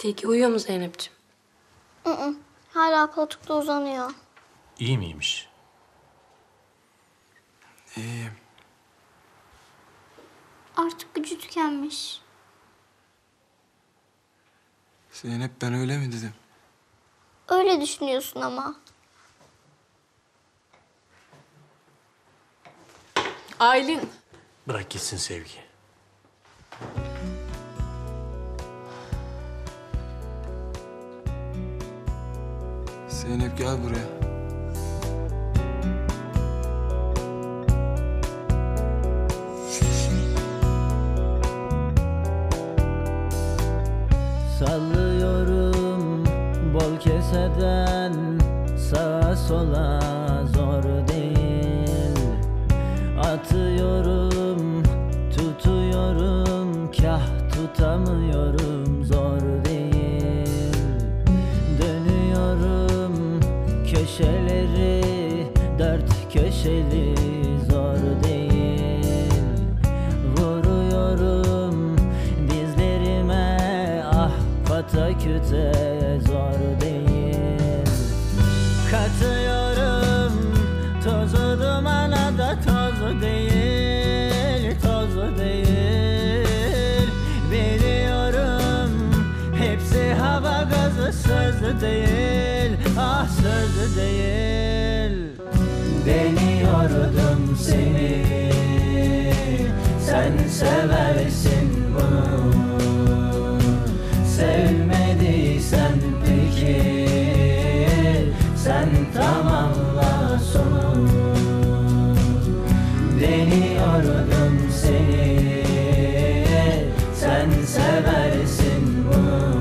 Tilki uyuyor mu Zeynep'ciğim? Hı hı. Hala koltukta uzanıyor. İyi miymiş? İyiyim. Artık gücü tükenmiş. Zeynep ben öyle mi dedim? Öyle düşünüyorsun ama. Aylin. Bırak gitsin Sevgi. Zeynep gel buraya. Sallıyorum bol keseden sağa sola zor değil Atıyorum tutuyorum kah tutamıyorum köşeleri dört köşeli zor değil. Vuruyorum dizlerime ah pataküte zor değil. Katıyorum tozu dumana da tozu değil Tozu değil. Biliyorum hepsi hava gazı sözü değil Ah sözü değil. Deniyordum seni. Sen seversin bunu. Sevmediysen peki? Sen tamamla sonu. Deniyordum seni. Sen seversin bunu